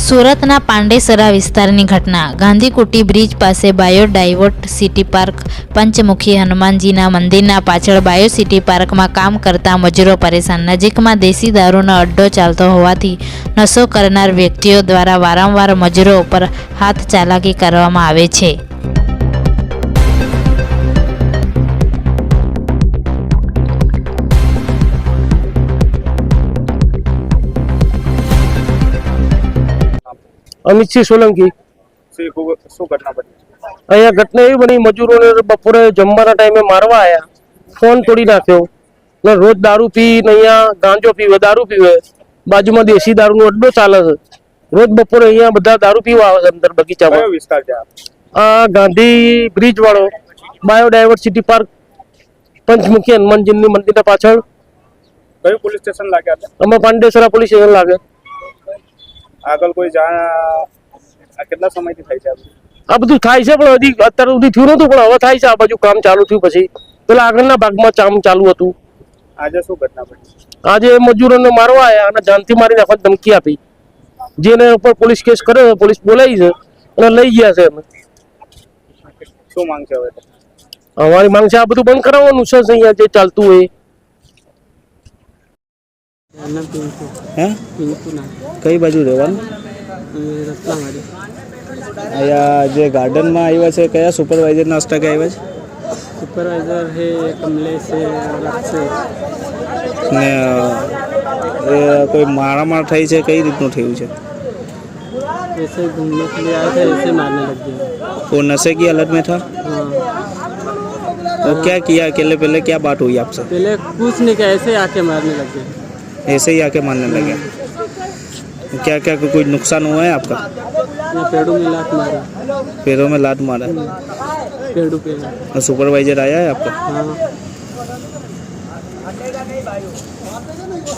સુરતના પાંડેસરા વિસ્તારની ઘટના. ગાંધીકુટી બ્રિજ પાસે બાયો ડાયવર્ટ સિટી પાર્ક, પંચમુખી હનુમાનજીના મંદિરના પાછળ બાયો સિટી પાર્કમાં કામ કરતા મજૂરો પરેશાન. નજીકમાં દેશી દારૂનો અડ્ડો ચાલતો હોવાથી નશો કરનાર વ્યક્તિઓ દ્વારા વારંવાર મજૂરો ઉપર હાથ ચાલાકી કરવામાં આવે છે. અમિતસિંહ સોલંકી. અહીંયા ઘટના એવી બની મજૂરોને બપોરે જમવાના ટાઈમે મારવા આવ્યા ફોન તોડી નાખ્યો. ને રોજ દારૂ પી ને અહીંયા ગાંજો પીવે દારૂ પીવે. બાજુમાં દેશી દારૂનો અડ્ડો ચાલે છે. રોજ બપોરે અહીંયા બધા દારૂ પીવા આવે છે અંદર બગીચામાં. વિસ્તાર આ? ગાંધી બ્રિજ વાળો બાયોડાયવર્સિટી પાર્ક પંચમુખી હનુમાનજીની મંદિરના પાછળ. કયું પોલીસ સ્ટેશન લાગ્યા અમે પાંડેસરા પોલીસ સ્ટેશન લાગે. આગળ કોઈ જાણ આ કેટલા સમયથી થઈ છે આ બધું? થાય છે પણ હજી અત્યાર સુધી થયું નતું પણ હવે થાય છે આ બાજુ કામ ચાલુ થયું પછી. પેલા આગળના ભાગમાં કામ ચાલુ હતું. આજે શું ઘટના બની? આજે મજૂરોને મારવા આવ્યા અને જાનથી મારી નાખવાની ધમકી આપી. જેને ઉપર પોલીસ કેસ કર્યો છે, પોલીસ બોલાવી છે અને લઈ ગયા છે અમે શું માંગ છે હવે? અમારી માંગ છે આ બધું બંધ કરાવવાનું છે અહીંયા જે ચાલતું હોય. હે પિંકુ ના કઈ બાજુ રહેવાનું અમે રત્નાવાડી અહીંયા જે ગાર્ડનમાં આવ્યા છે કયા સુપરવાઇઝરના હસ્તકે આવ્યા સુપરવાઇઝર હે કમલેશ है और अक्षय છે ને અ, એ કોઈ મારામાર થઈ છે કઈ રીતનું થયું છે ऐसे ही घूमने के लिए आए थे ऐसे मारने लग गए वो नशे की हालत में था हाँ तो क्या किया अकेले पहले क्या बात हुई आपसे पहले कुछ नहीं किया ऐसे ही आके मारने लग गए ऐसे ही आके मारने लगे क्या क्या कोई नुकसान हुआ है आपका यहाँ पेड़ों में लात मारा पैरों में लात मारा पेड़ों पे और सुपरवाइजर आया है आपका हाँ